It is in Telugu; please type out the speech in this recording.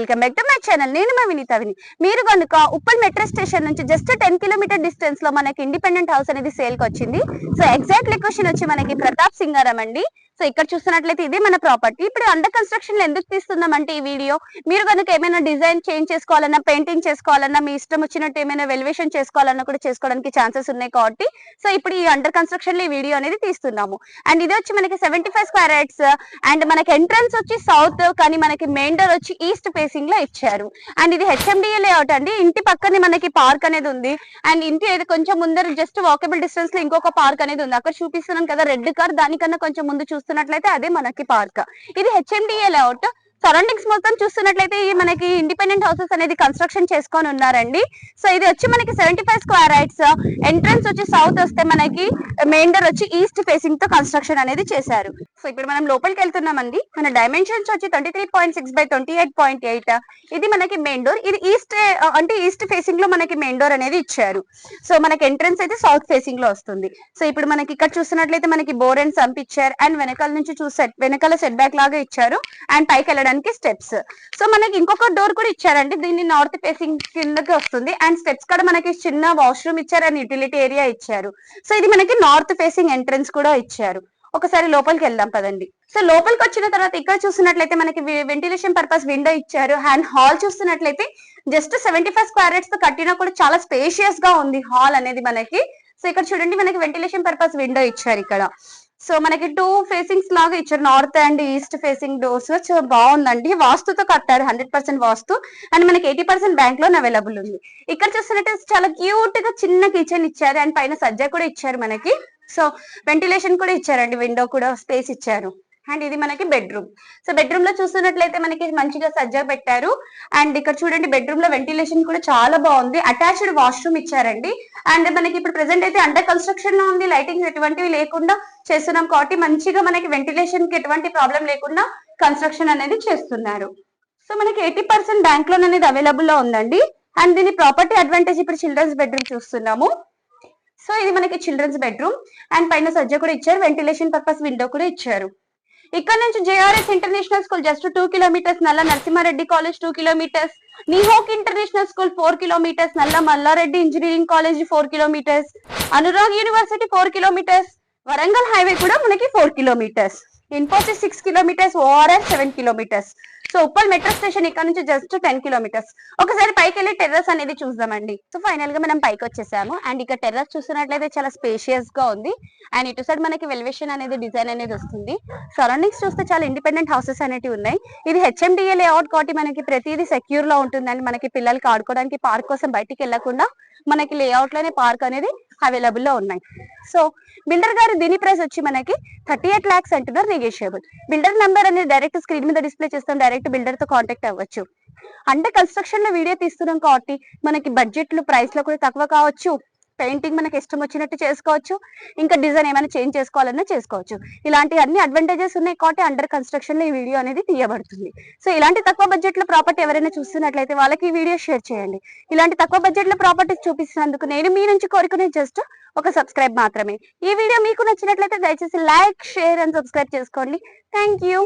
Welcome back to my channel. నేను మా వినీత విని మీరు కనుక ఉప్పల్ మెట్రో స్టేషన్ నుంచి జస్ట్ టెన్ కిలోమీటర్ డిస్టెన్స్లో మనకి ఇండిపెండెంట్ హౌస్ అనేది సేల్కి వచ్చింది. సో ఎగ్జాక్ట్ లొకేషన్ వచ్చి మనకి ప్రతాప్ సింగారం అండి. సో ఇక్కడ చూస్తున్నట్లయితే ఇది మన ప్రాపర్టీ ఇప్పుడు అండర్ కన్స్ట్రక్షన్లో ఎందుకు తీస్తున్నాం అంటే ఈ వీడియో మీరు కనుక ఏమైనా డిజైన్ చేంజ్ చేసుకోవాలన్నా పెయింటింగ్ చేసుకోవాలన్నా మీ ఇష్టం వచ్చినట్టు ఏమైనా వెలివేషన్ చేసుకోవాలన్నా కూడా చేసుకోవడానికి ఛాన్సెస్ ఉన్నాయి కాబట్టి సో ఇప్పుడు ఈ అండర్ కన్స్ట్రక్షన్లో ఈ వీడియో అనేది తీస్తున్నాము. అండ్ ఇది వచ్చి మనకి seventy five square yards and మనకి ఎంట్రన్స్ వచ్చి సౌత్ కానీ మనకి మెయిన్ డోర్ వచ్చి ఈస్ట్ ఫేసింగ్లో ఇచ్చారు. అండ్ ఇది హెచ్ఎండిఏ లేఅవుట్ అండి. ఇంటి పక్కనే మనకి పార్క్ అనేది ఉంది. అండ్ ఇంటి ఏది కొంచెం ముందర జస్ట్ వాకబుల్ డిస్టెన్స్లో ఇంకొక పార్క్ అనేది ఉంది. అక్కడ చూపిస్తున్నాను కదా రెడ్ కార్ దానికన్నా కొంచెం ముందు చూస్తున్నట్లయితే అదే మనకి పార్క్ ఇది హెచ్ఎండిఏ లేఅవుట్ సరౌండింగ్స్ మొత్తం చూస్తున్నట్లయితే ఈ మనకి ఇండిపెండెంట్ హౌసెస్ అనేది కన్స్ట్రక్షన్ చేసుకొని ఉన్నారండి. సో ఇది వచ్చి మనకి seventy five square yards entrance వచ్చి సౌత్ వస్తే మనకి మెయిన్ డోర్ వచ్చి ఈస్ట్ ఫేసింగ్తో కన్స్ట్రక్షన్ అనేది చేశారు. సో ఇప్పుడు మనం లోపలికి వెళ్తున్నామండి. మన డైమెన్షన్స్ వచ్చి twenty three point six by twenty eight point eight ఇది మనకి మెయిన్ డోర్ ఇది ఈస్ట్ uh, అంటే ఈస్ట్ ఫేసింగ్లో మనకి మెయిన్ డోర్ అనేది ఇచ్చారు. సో మనకి ఎంట్రన్స్ అయితే సౌత్ ఫేసింగ్లో వస్తుంది. సో ఇప్పుడు మనకి ఇక్కడ చూస్తున్నట్లయితే మనకి బోర్ అండ్ సంప్ ఇచ్చారు అండ్ వెనకాల నుంచి చూసే వెనకాల సెట్ బ్యాక్ లాగా ఇచ్చారు. అండ్ పైకి వెళ్ళడానికి స్టెప్స్ సో మనకి ఇంకొక డోర్ కూడా ఇచ్చారండి. దీన్ని నార్త్ ఫేసింగ్ కిందకి వస్తుంది. అండ్ స్టెప్స్ కూడా మనకి చిన్న వాష్రూమ్ ఇచ్చారు. అండ్ యూటిలిటీ ఏరియా ఇచ్చారు. సో ఇది మనకి నార్త్ ఫేసింగ్ ఎంట్రన్స్ కూడా ఇచ్చారు. ఒకసారి లోపలికి వెళ్దాం పదండి. సో లోపలికి వచ్చిన తర్వాత ఇక్కడ చూసినట్లయితే మనకి వెంటిలేషన్ పర్పస్ విండో ఇచ్చారు. అండ్ హాల్ చూస్తున్నట్లయితే జస్ట్ సెవెంటీ ఫైవ్ స్క్వేర్తో కట్టినా కూడా చాలా స్పేషియస్గా ఉంది హాల్ అనేది మనకి. సో ఇక్కడ చూడండి. మనకి వెంటిలేషన్ పర్పస్ విండో ఇచ్చారు ఇక్కడ. సో మనకి టూ ఫేసింగ్స్ లాగా ఇచ్చారు. North and east facing doors so బాగుందండి. వాస్తుతో కట్టారు. Hundred percent vastu. అండ్ మనకి ఎయిటీ పర్సెంట్ బ్యాంక్లో అవైలబుల్ ఉంది. ఇక్కడ చూస్తున్నట్టు చాలా క్యూట్గా చిన్న కిచెన్ ఇచ్చారు. అండ్ పైన సజ్జ కూడా ఇచ్చారు మనకి. సో వెంటిలేషన్ కూడా ఇచ్చారండి. విండో కూడా స్పేస్ ఇచ్చారు. అండ్ ఇది మనకి బెడ్రూమ్ సో బెడ్రూమ్లో చూస్తున్నట్లయితే మనకి మంచిగా సజ్జా పెట్టారు. అండ్ ఇక్కడ చూడండి బెడ్రూమ్లో వెంటిలేషన్ కూడా చాలా బాగుంది. అటాచ్డ్ వాష్రూమ్ ఇచ్చారండి. అండ్ మనకి ఇప్పుడు ప్రెసెంట్ అయితే అండర్ కన్స్ట్రక్షన్లో ఉంది. లైటింగ్ ఎటువంటివి లేకుండా చేస్తున్నాం కాబట్టి మంచిగా మనకి వెంటిలేషన్కి ఎటువంటి ప్రాబ్లం లేకుండా కన్స్ట్రక్షన్ అనేది చేస్తున్నారు. సో మనకి ఎయిటీ పర్సెంట్ బ్యాంక్ లోన్ అనేది అవైలబుల్లో ఉందండి. అండ్ దీని ప్రాపర్టీ అడ్వాంటేజ్ ఇప్పుడు చిల్డ్రన్స్ బెడ్రూమ్ చూస్తున్నాము. సో ఇది మనకి చిల్డ్రన్స్ బెడ్రూమ్ అండ్ పైన సజ్జ కూడా ఇచ్చారు. వెంటిలేషన్ పర్పస్ విండో కూడా ఇచ్చారు. ఇక్కడ నుంచి JRS international school just two kilometers Nalla Narasimhareddy college two kilometers నిహోక్ international school four kilometers Nalla Mallareddy engineering college four kilometers Anurag university four kilometers Warangal highway కూడా మనకి four kilometers Infosys six kilometers ORR seven kilometers so Uppal metro station ఇక్కడ నుంచి జస్ట్ టెన్ కిలోమీటర్స్ ఒకసారి పైకి వెళ్ళి టెర్రస్ అనేది చూద్దామండి. సో ఫైనల్గా మనం పైకి వచ్చేసాము. అండ్ ఇక్కడ టెర్రస్ చూస్తున్నట్లయితే చాలా స్పేషియస్గా ఉంది. అండ్ ఇటు సైడ్ మనకి వెల్వేషన్ అనేది డిజైన్ అనేది వస్తుంది. సరౌండింగ్స్ చూస్తే చాలా ఇండిపెండెంట్ హౌసెస్ అనేవి ఉన్నాయి. ఇది హెచ్ఎండిఏ లేఅవుట్ కాబట్టి మనకి ప్రతిదీ సెక్యూర్లో ఉంటుందండి. మనకి పిల్లలకి ఆడుకోవడానికి పార్క్ కోసం బయటికి వెళ్ళకుండా మనకి లేఅవుట్లోనే పార్క్ అనేది అవైలబుల్లో ఉన్నాయి. సో బిల్డర్ గారు దీని ప్రైస్ వచ్చి మనకి థర్టీ ఎయిట్ లాక్స్ అంటున్నారు నెగోషియబుల్ బిల్డర్ నెంబర్ అనేది డైరెక్ట్ స్క్రీన్ మీద డిస్ప్లే చేస్తాం డైరెక్ట్ బిల్డర్తో కాంటాక్ట్ అవ్వచ్చు. అంటే కన్స్ట్రక్షన్లో వీడియో తీస్తున్నాం కాబట్టి మనకి బడ్జెట్లు ప్రైస్లో కూడా తక్కువ కావచ్చు. పెయింటింగ్ మనకి ఇష్టం వచ్చినట్టు చేసుకోవచ్చు. ఇంకా డిజైన్ ఏమైనా చేంజ్ చేసుకోవాలన్నా చేసుకోవచ్చు. ఇలాంటి అన్ని అడ్వాంటేజెస్ ఉన్నాయి కాబట్టి అండర్ కన్స్ట్రక్షన్లో ఈ వీడియో అనేది తీయబడుతుంది. సో ఇలాంటి తక్కువ బడ్జెట్లో ప్రాపర్టీ ఎవరైనా చూస్తున్నట్లయితే వాళ్ళకి ఈ వీడియో షేర్ చేయండి. ఇలాంటి తక్కువ బడ్జెట్లో ప్రాపర్టీస్ చూపిస్తున్నందుకు నేను మీ నుంచి కోరుకునే జస్ట్ ఒక సబ్స్క్రైబ్ మాత్రమే. ఈ వీడియో మీకు నచ్చినట్లయితే దయచేసి లైక్ షేర్ అండ్ సబ్స్క్రైబ్ చేసుకోండి. Thank you